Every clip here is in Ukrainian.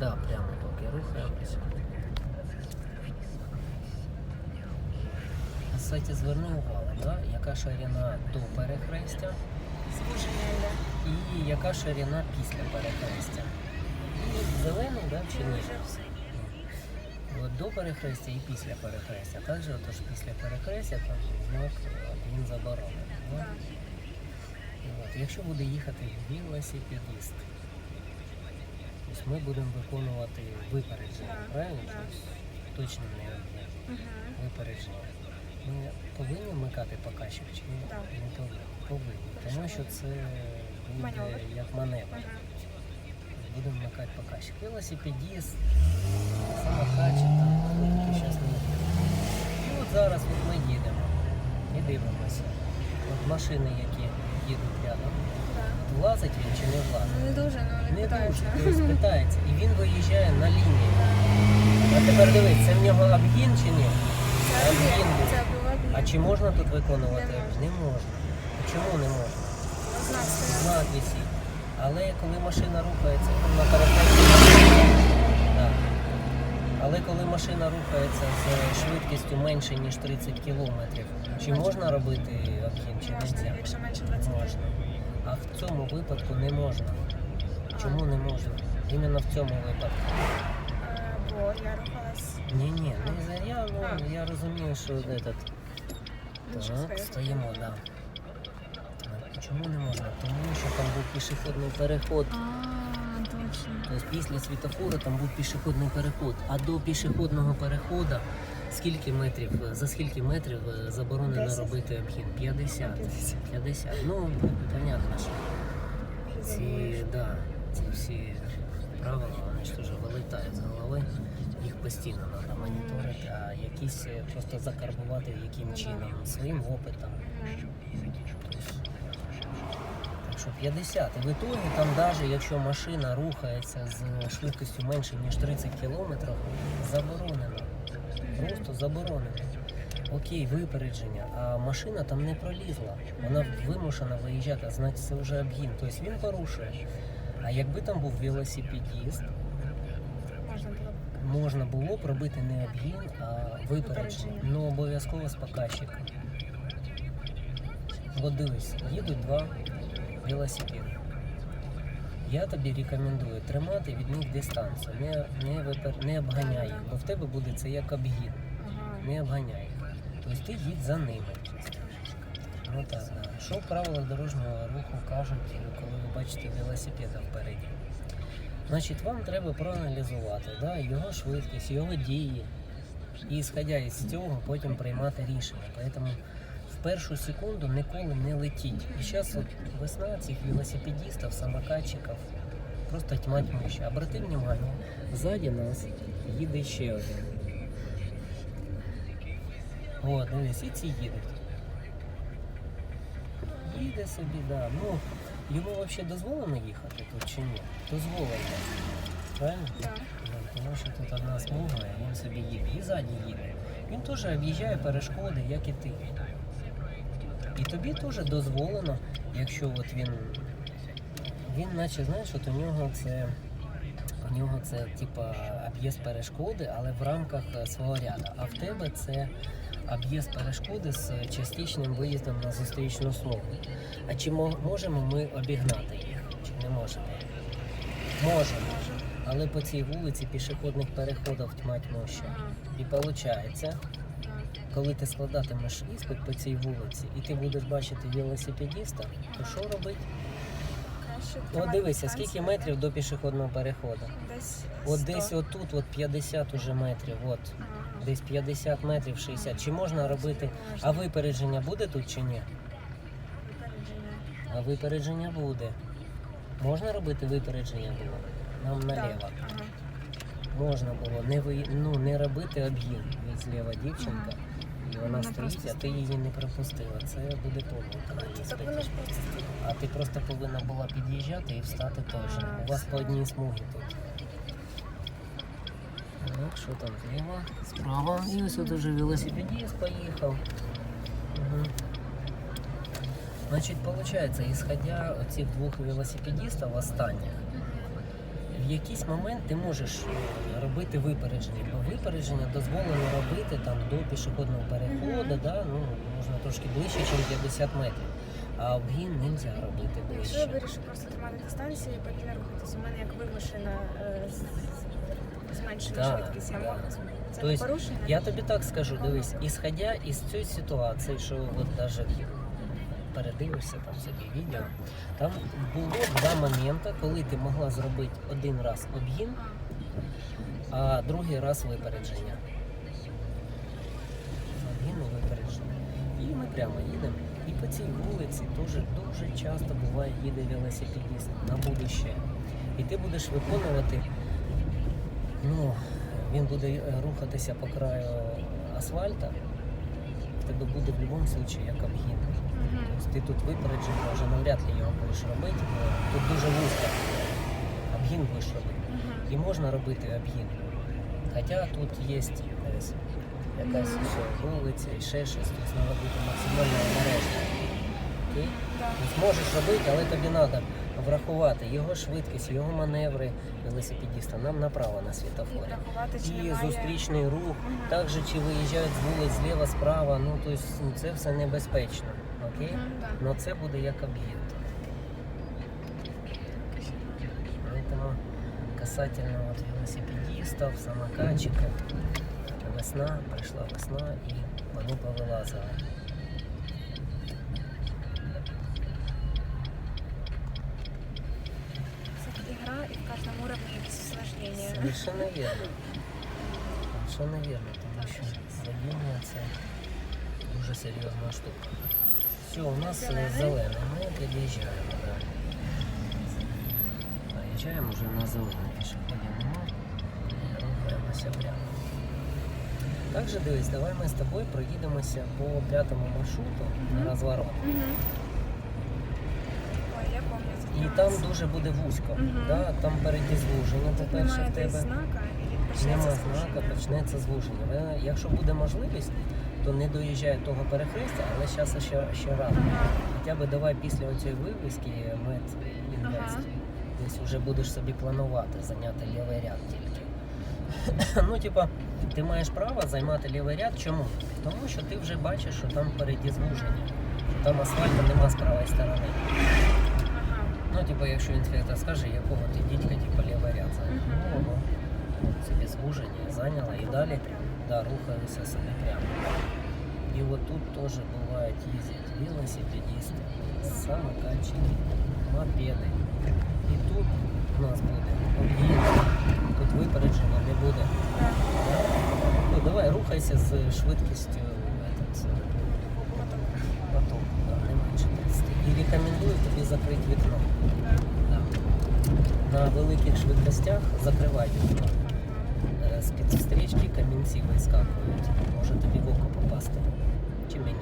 Да, прямо поки рухаємось. На сайті зверни увагу, да? яка ширина до перехрестя Звуження і яка ширина після перехрестя. І зелений, да, чи ні? От до перехрестя і після перехрестя. Також отож після перехрестя там знак він заборонений. да? От, якщо буде їхати велосипедист, тобто ми будемо виконувати випередження, правильно? Тобто точно не Угу. випередження. Ми повинні вмикати показчик чи ні? Так. Не повинні. Повинні. Тому що це буде Маневр. як маневр. Угу. Будемо вмикати показчик. Велосипедист, самокатчик, там, тільки зараз не їде. І от зараз от ми їдемо і дивимося. От машини, які їдуть рядом, влазить він чи не влазить. Ну, не дуже, але не Не дуже, питається. І він виїжджає на лінію. А тепер дивись, це в нього обгін чи ні? Це Обгін це був. А чи можна тут виконувати? Не можна. Не можна. А Чому не можна? Знак висить. Але коли машина рухається на перехресті. Так. Але коли машина рухається з швидкістю менше, ніж 30 км, чи можна робити обгін, чи не Можна, якщо менше 20. Можна. А в цьому випадку не можна. Чому не можна? Іменно в цьому випадку. Е, Бо я рухалась Ні, ні, не за я, ну я розумію, що этот. Так, стоїмо, да. Чому не можна? Тому що там був пішохідний переход. Тобто після світофору там був пішохідний переход. А до пішохідного переходу скільки метрів, за скільки метрів е, заборонено Десять? робити обхід? 50. 50. 50. Ну, понятно, що ці, да, ці всі правила, вони ж теж вилітають з голови. Їх постійно треба моніторити, а якісь е, просто закарбувати яким чином, своїм опитом. Що 50. І в ітогі там навіть якщо машина рухається з швидкістю менше, ніж 30 км, заборонено. Просто заборонено. Окей, випередження, а машина там не пролізла. Вона вимушена виїжджати, а значить це вже обгін. Тобто він порушує. А якби там був велосипедіст, Можна було. можна було б робити не обгін, а випередження. Випередження. Ну обов'язково з показчиком. От дивись, їдуть два велосипеди. Я тобі рекомендую тримати від них дистанцію, не, не, випер... не обганяй їх, бо в тебе буде це як обгін. Не обганяй їх. Тобто ти їдь за ними. Ну так, да. Що в правилах дорожнього руху кажуть, коли ви бачите велосипеда впереді? Значить, вам треба проаналізувати да, його швидкість, його дії. І ісходя із цього, потім приймати рішення. Тому в першу секунду ніколи не летіть. І зараз от весна цих велосипедистів, самокатчиків, просто тьма тьмуща. Обрати внимание, ззаді нас їде ще один. О, дивись, і ці їдуть. Їде собі, да. Ну, йому взагалі дозволено їхати тут чи ні? Дозволено. Правильно? Так. Ну, Тому що тут одна смуга, і він собі їде. І ззаді їде. Він теж об'їжджає перешкоди, як і ти. І тобі теж дозволено, якщо от він. Він наче, знаєш, от у нього це. У нього це типа об'їзд перешкоди, але в рамках е, свого ряду. А в тебе це об'їзд перешкоди з частичним виїздом на зустрічну смугу. А чи можемо ми обігнати їх? Чи не можемо? Можемо. Але по цій вулиці пішохідних переходів тьма тьмуща. І виходить. Коли ти складатимеш іспит по цій вулиці, і ти будеш бачити велосипедиста, то що робити? От дивися, скільки метрів до пішохідного переходу. От десь отут, от 50 уже метрів, от десь 50 метрів, 60. Чи можна робити? А випередження буде тут чи ні? А випередження буде. Можна робити випередження було? Нам наліво. Можна було не ви... ну, не робити обгін. Від зліва дівчинка, і вона стоїть, а ти її не пропустила. Це буде помилка. Так іспиті. ж просто А ти просто повинна була під'їжджати і встати теж. У вас по одній смугі тут. Так, що там зліва, справа. І ось от уже велосипедист поїхав. Угу. Значить, виходить, исходя цих двох велосипедистів останніх, в якийсь момент ти можеш е, робити випередження, бо випередження дозволено робити там до пішохідного переходу, Мгм. да, ну, можна трошки ближче, ніж 50 метрів. А обгін не можна робити Якщо я вирішу просто тримати дистанцію і повільно рухатись, у мене як вимушена е, зменшена Так, швидкість, я так. можу. Це Тобто, порушення? Я тобі так скажу, дивись, ісходя із цієї ситуації, що от навіть передивишся там собі відео, там було два моменти, коли ти могла зробити один раз обгін, а другий раз випередження. Обгін і випередження. І ми прямо їдемо. І по цій вулиці дуже дуже часто буває їде велосипедист на будуще. І ти будеш виконувати, ну, він буде е, рухатися по краю асфальта, в тебе буде в будь-якому випадку як обгін. Тобто ти тут випередження вже навряд ли його будеш робити, бо тут дуже вузько. Обгін будеш робити. І можна робити обгін. Хоча тут є ось якась Мгм. вулиця і ще щось, тут треба бути максимально обережним. Окей? Тобто можеш робити, але тобі треба врахувати його швидкість, його маневри велосипедиста. Нам направо на світофорі. чи І немає... зустрічний рух, Мгм. також чи виїжджають з вулиць зліва, справа, ну тобто ну, це все небезпечно. Окей? Но це буде як об'єкт. Поэтому касательно вот велосипедистов, самокатчиков, весна, прийшла весна і вони повилазили. Игра, и в каждом уровне есть усложнения. Совершенно вірно. Совершенно вірно, тому що водіння це дуже серйозна штука. Все, у нас зелений, зелений. ми під'їжджаємо, да. Приїжджаємо вже на зелений пішоходів нема. Рухаємося прямо. Також дивись, давай ми з тобою проїдемося по п'ятому маршруту на розворот. І там дуже буде вузько. Да? Там переді звуження, по-перше, в тебе. знака, і почнеться Нема знака, почнеться звуження. Якщо буде можливість, то не доїжджає того перехрестя, але зараз ще, ще рано. Хоча б давай після цієї вивіски мед інвест. Ага. Десь вже будеш собі планувати зайняти лівий ряд тільки. ну, типа, ти маєш право займати лівий ряд. Чому? Тому що ти вже бачиш, що там впереді звуження, що там асфальту нема з правої сторони. Ага. Ну, типу, якщо інспектор скаже, якого ти дідька, типу, лівий ряд зайняв. Ну, ну, собі звуження зайняла і далі да, рухаюся собі прямо. І от тут теж бувають їздять велосипедисти, самокатчики, мопеди. І тут у нас буде об'їзд, тут випередження не буде. Да. Ну, давай рухайся з швидкістю этот, е, поток, да, не менше 30. І рекомендую тобі закрити вікно. Да. Да. На великих швидкостях закривай вікно. Е, З-під стрічки камінці вискакують. Може тобі в око попасти. Чи мені.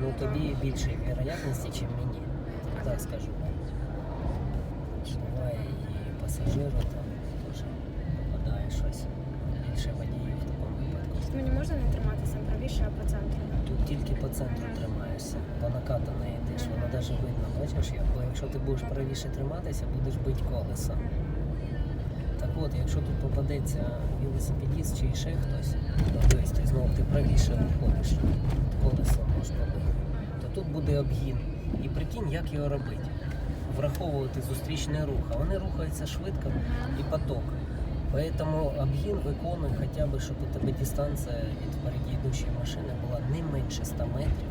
Ну тобі більше вероятності, ніж мені. Так скажу. Буває і пасажиру там теж попадає щось. Більше водіїв в такому випадку. Мені можна не триматися правіше, а по центру. Тут тільки по центру тримаєшся, по накатану йдеш, воно навіть видно, бачиш, бо якщо ти будеш правіше триматися, будеш бити колесо. Так от, якщо тут попадеться велосипедист чи ще хтось, то ти знову ти правіше виходиш, колесо можна побити, то тут буде обгін. І прикинь, як його робити. Враховувати зустрічний рух, а вони рухаються швидко і поток. Поэтому обгін виконуй хоча б, щоб у тебе дистанція від впереді йдущої машини була не менше 100 метрів,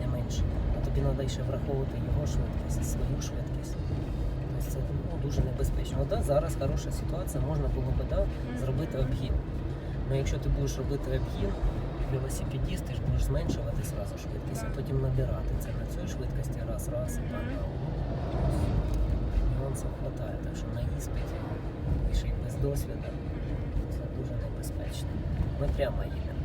не менше. А тобі треба ще враховувати його швидкість, свою швидкість. Дуже небезпечно. От, да, зараз хороша ситуація, можна було би да, зробити обгін. Ну якщо ти будеш робити обгін, велосипедист, ти ж будеш зменшувати зразу швидкість, а потім набирати це на цій швидкості раз, раз і погнав. Нюансів хватає, так що на іспиті і ще й без досвіду це дуже небезпечно. Ми прямо їдемо.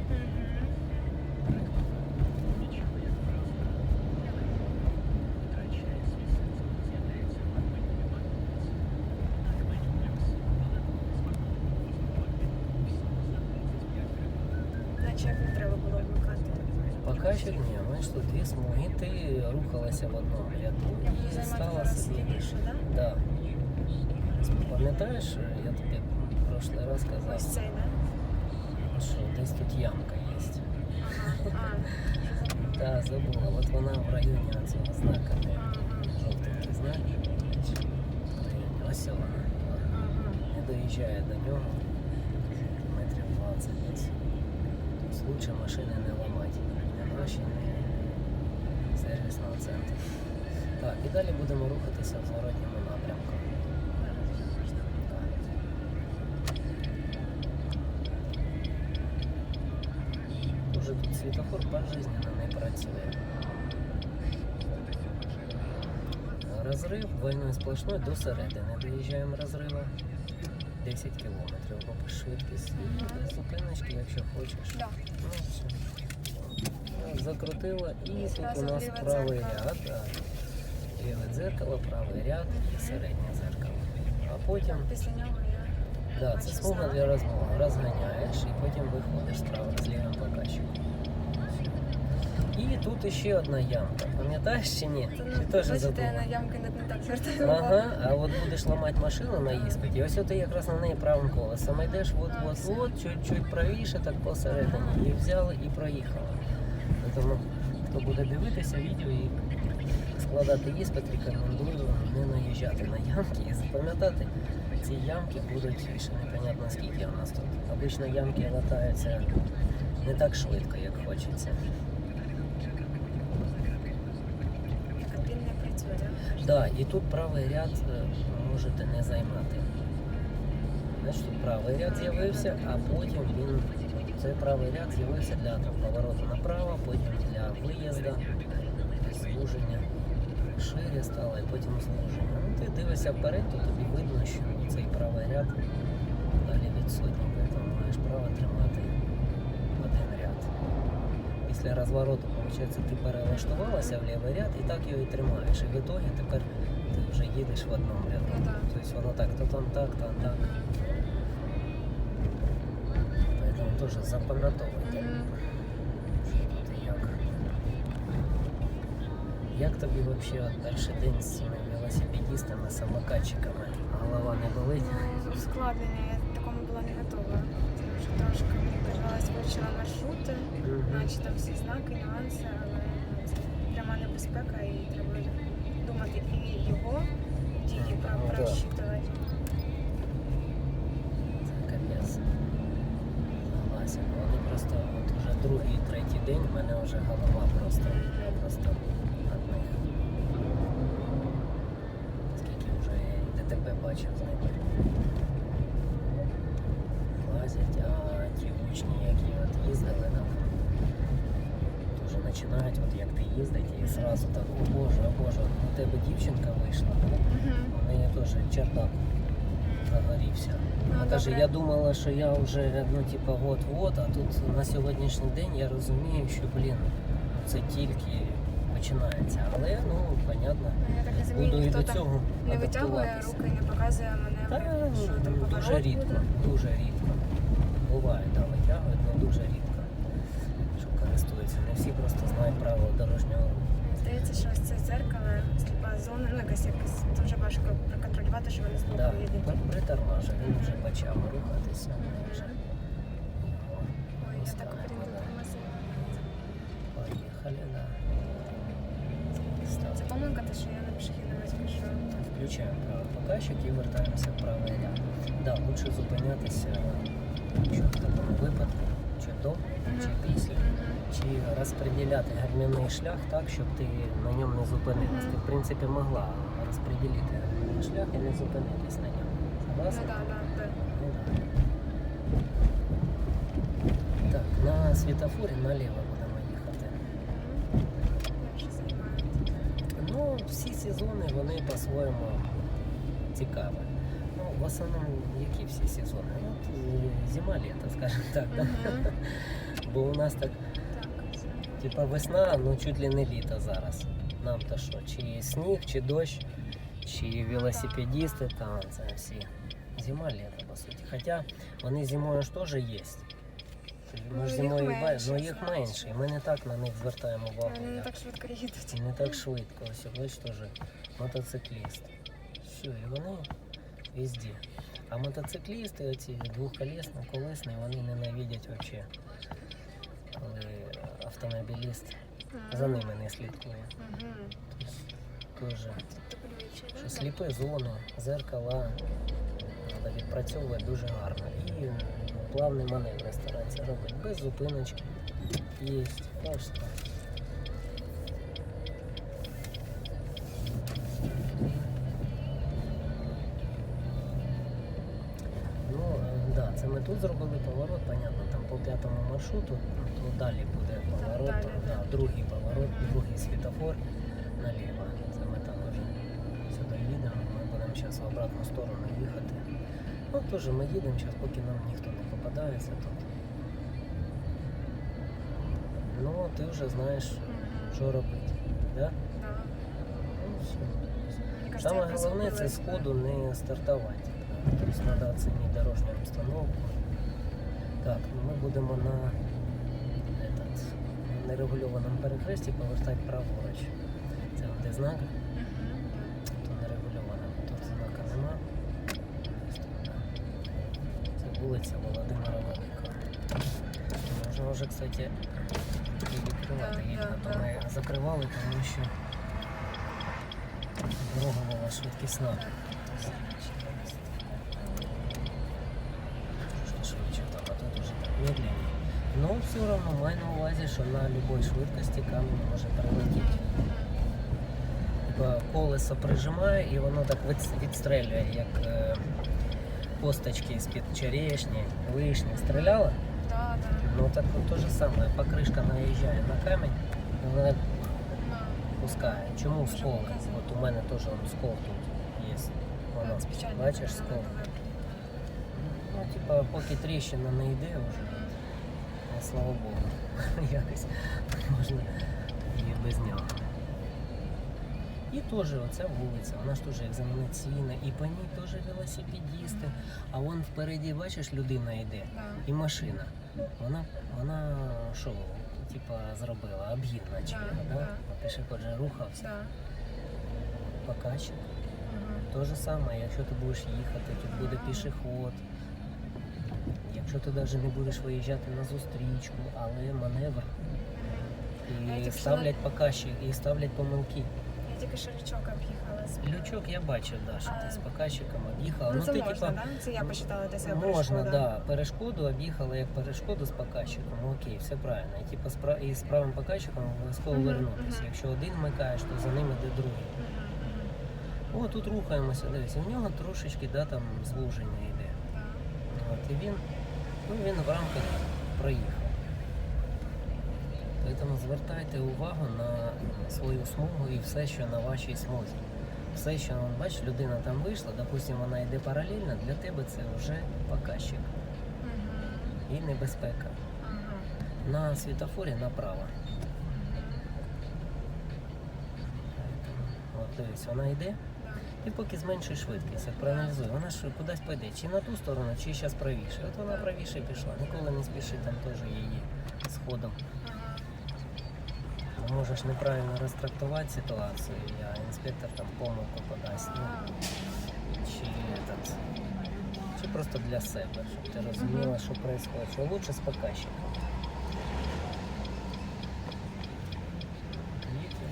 ні, знаєш, тут дві смуги, ти рухалася в одному ряду Я буду і займати стала зараз собі. лівіше, так? Да. Пам'ятаєш, я тобі в прошлий раз Ось казав, цей, да? що десь тут ямка є. Ага. А, Так, забула. От вона в районі цього знака. ага. Жовтий, ти знаєш? В районі. Ось вона. Ага. Не доїжджає до нього. Метрів 20 десь. Тобто лучше машини не ламати. Не гроші, не сервісного центру. Так, і далі будемо рухатися в зворотньому напрямку. Уже тут світофор пожизненно не працює. Розрив двойної сплошної до середини. Доїжджаємо розрива 10 кілометрів або швидкість. Зупиночки, якщо хочеш. Да. Ну, все. Закрутила і тут у нас правий ряд. Ліве дзеркало, правий ряд і середнє дзеркало. А потім Після нього я Да, це смуга для розмови. Розганяєш і потім виходиш справа з лівим показчиком. І тут ще одна ямка. Пам'ятаєш чи ні? Це, ну, теж бачите, на ямки не, не так звертаю увагу. Ага, а от будеш ламати машину на іспиті, ось ти якраз на неї правим колесом йдеш, от, А, от, все. от, чуть-чуть правіше, так посередині. І взяли і проїхали. Тому хто буде дивитися відео і складати іспит, рекомендую не наїжджати на ямки і запам'ятати. Ці ямки будуть ще непонятно скільки у нас тут. Обично ямки латаються не так швидко, як хочеться. Так, він не працює, так? Да, і тут правий ряд е, можете не займати. Значить, тут правий ряд з'явився, а потім він. Цей правий ряд з'явився для повороту направо, потім для виїзду, звуження. Шире стало і потім звуження. Ну, ти дивишся вперед, то тобі видно, що цей правий ряд далі відсутній, тому маєш право тримати один ряд. Після розвороту, виходить, ти перелаштувалася в лівий ряд і так його і тримаєш. І в ітогі тепер ти вже їдеш в одному ряду. Ну. Тобто воно так, то там так, там так. Теж запам'ятовуйте. Як. Як тобі взагалі перший день з цими велосипедистами, самокатчиками? Голова не болить? Ну, ускладнення, я такому була не готова. Що трошки переживалась, вивчила маршрути, наче всі знаки, нюанси, але це пряма небезпека і треба думати і його дії про Ну, просчитувати. Це капець. Согласен. Вони просто от уже другий, третій день в мене вже голова просто, я просто від них. Скільки вже ДТП бачив з ними. Лазять, а ті учні, які от їздили там, дуже починають, от як ти їздить, і зразу так, о Боже, о Боже, у тебе дівчинка вийшла, у неї теж чердак загорівся. Ну, каже, я думала, що я вже ну, типа, от-от, а тут на сьогоднішній день я розумію, що блін, це тільки починається. Але ну, понятно, Ну, Я так розумію, буду і до цього не витягує адаптуватися. руки, не показує Та, мене, що там ну, поворот дуже рідко, буде. дуже рідко. Буває, да, витягують, але дуже рідко. Що користуються. Не всі просто знають правила дорожнього руху. Здається, що ось це дзеркало, сліпа зона, ну якась якась дуже важко проконтролювати, що вони Да, їдуть. при- притормажує, він вже почав рухатися. Ой, я так допомазала. Поїхали, да. Це помилка, те, що я на пішохідному пішов. Включаємо правий показчик і вертаємося в правий ряд. Да, лучше зупинятися що в такому випадку, чи до, чи після, чи розподіляти гармівний шлях так, щоб ти на ньому не зупинилась. Ти, в принципі, могла розподілити гармівний шлях і не зупинитись на ньому. Ну Согласна? так, так, так. Ну, да. Так, на світофорі наліво будемо їхати. Ну, всі сезони вони по-своєму цікаві. Ну, в основному, які всі сезони? Ну, от, е, зима, літо, скажімо так. Да? Бо у нас так, Так, типа весна, ну чуть ли не літо зараз. Нам то що, чи сніг, чи дощ, чи велосипедисти, там це всі. Зима, літо, по суті. Хоча вони зимою ж теж є. Ну, Ми ж зимою ба- менше, ну їх менше, і ми не так на них звертаємо увагу. Вони не як- так швидко їдуть. не так швидко. Ось бачиш теж мотоцикліст. Все, і вони везде. А мотоциклісти, оці двохколісні, колесні, вони ненавидять взагалі, коли автомобіліст за ними не слідкує. Мгм. Тоже, що люди. сліпі зони, зеркала треба відпрацьовувати дуже гарно. І ну, плавні маневри старатися робити. Без зупиночки. Є. Бачите. Ну, е, це ми тут зробили поворот, понятно, там по п'ятому маршруту, ну, то далі буде поворот, далі, да, да. другий поворот, другий світофор наліво. Це ми там вже сюди їдемо, ми будемо зараз в обратну сторону їхати. Ну, теж ми їдемо зараз, поки нам ніхто не попадається тут. Ну, ти вже знаєш, що робити. Да? Да. Ну, все. Саме головне це прискорилась, з ходу не стартувати. Тобто треба оцінити дорожню обстановку. Так, ну ми будемо на этот, на нерегульованому перехресті повертати праворуч. Це знак, Мгм. то нерегульованому. Тут знака нема. Тут. Це вулиця Володимира Великого. Можна вже, кстати, відкривати то ми закривали, тому що дорога була швидкісна. Трошки а тут уже медленнее. Но все равно май на увазі, що на будь-якій швидкості камінь може прилетіти. Колесо прижимає і воно так відстрелює, як е, косточки з-під черешні, вишні. Стріляла? Да, да. Ну так от те же саме, покришка наїжджає на камінь, вона пускає. Чому скол? От у мене теж скол тут є. Воно, бачиш скол? Ну, типа, поки тріщина не йде вже, а, слава Богу, якось можна і без нього. І теж оця вулиця, вона ж теж екзаменаційна, і по ній теж велосипедісти. А вон впереді, бачиш, людина йде і машина. Вона, вона що, типа, зробила об'їзд наче, Да, да? да. А Пішоход же рухався, Да. покачик. Мгм. То же саме, якщо ти будеш їхати, тут буде пішоход. Якщо ти навіть не будеш виїжджати на зустрічку, але маневр і ставлять показчик, і ставлять помилки. Тільки що річок об'їхала. Лючок я бачив, да, що ти з показчиком об'їхала. Ну, це ти, можна, типа, да? Це я посчитала для себе можна, перешкода. да. Перешкоду об'їхала як перешкоду з показчиком. Ну, окей, все правильно. І типу, з пра- і з правим показчиком обов'язково Мгм, вернутися. мгм. Якщо один вмикаєш, то за ним іде другий. О, тут рухаємося, дивись, у нього трошечки да, там звуження йде. От, і він, ну, він в рамках проїхав. Тому звертайте увагу на свою смугу і все, що на вашій смузі. Все, що бачиш, людина там вийшла, допустимо, вона йде паралельно, для тебе це вже показчик і небезпека. На світофорі направо. Дивись, вона йде. І поки зменшуй швидкість, от проаналізуй, вона ж кудись пойде, чи на ту сторону, чи зараз правіше. От вона правіше пішла, ніколи не спіши, там теж її сходом. Можеш неправильно розтрактувати ситуацію, а інспектор там помилку подасть. Ну, чи, этот, чи просто для себе, щоб ти розуміла, що відбувається. Що лучше з показчиком.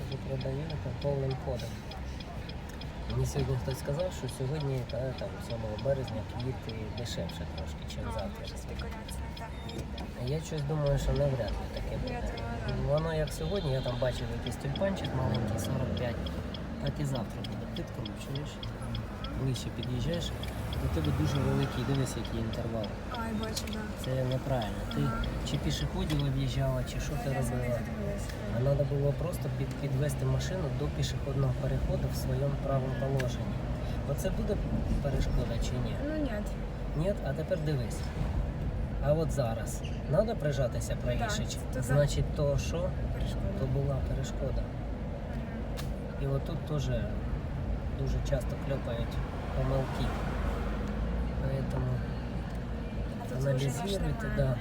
Вже продаєте повним ходом. Мені сьогодні хтось сказав, що сьогодні та, там, 7 березня квіти дешевше трошки, ніж завтра. Я щось думаю, що навряд ли таке буде. Воно як сьогодні, я там бачив якийсь тюльпанчик маленький, 45, так і завтра буде. Підкручуєш, ближче під'їжджаєш, до тебе дуже великий, дивись, який інтервал. Ай, бачу, да. Це неправильно. Ти чи пішоходів об'їжджала, чи що ти робила. А треба було просто під, підвести машину до пішохідного переходу в своєму правому положенні. Оце буде перешкода чи ні? Ну, ні. Ні, а тепер дивись. А от зараз треба прижатися правіше, Так, значить то що? Перешкода. То була перешкода. І отут теж дуже часто кльопають помилки. Поэтому аналізуйте, да,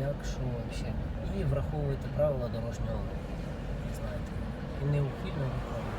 як що взагалі. І враховуйте правила дорожнього руху. Знаєте. І неухильно виходите.